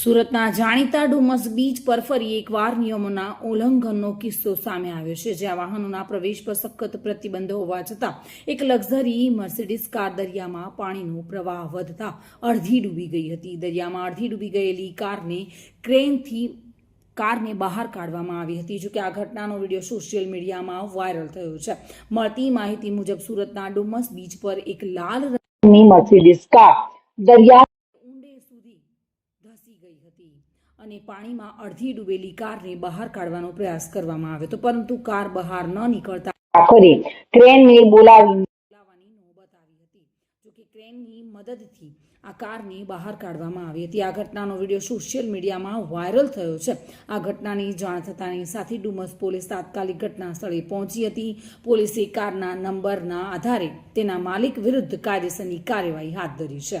સુરતના જાણીતા ડુમસ બીચ પર ફરી એકવાર નિયમોના ઉલ્લંઘનનો કિસ્સો સામે આવ્યો છે, જ્યાં વાહનોના પ્રવેશ પર સખત પ્રતિબંધ હોવા છતાં એક લક્ઝરી મર્સિડીઝ કાર દરિયામાં પાણીનો પ્રવાહ વધતા અડધી ડૂબી ગઈ હતી. દરિયામાં અડધી ડૂબી ગયેલી કારને ક્રેનથી કારને બહાર કાઢવામાં આવી હતી, જોકે આ ઘટનાનો વીડિયો સોશિયલ મીડિયામાં વાયરલ થયો છે. મળતી માહિતી મુજબ સુરતના ડુમસ બીચ પર એક લાલ રંગની મર્સિડીઝ કાર દરિયા ગઈ હતી અને પાણીમાં અડધી ડૂબેલી કારને બહાર કાઢવાનો પ્રયાસ કરવામાં આવ્યો હતો. પરંતુ કાર બહાર ન નીકળતા કરી ક્રેનને બોલાવી બોલાવવાની નોબત આવી હતી. જોકે ક્રેનની મદદથી આ કારને બહાર કાઢવામાં આવી હતી. આ ઘટનાનો વીડિયો સોશિયલ મીડિયામાં વાયરલ થયો છે. આ ઘટનાની જાણ થતાની સાથે ડુમસ પોલીસ તાત્કાલિક ઘટના સ્થળે પહોંચી હતી. પોલીસે કારના નંબરના આધારે તેના માલિક વિરુદ્ધ કાયદેસરની કાર્યવાહી હાથ ધરી છે.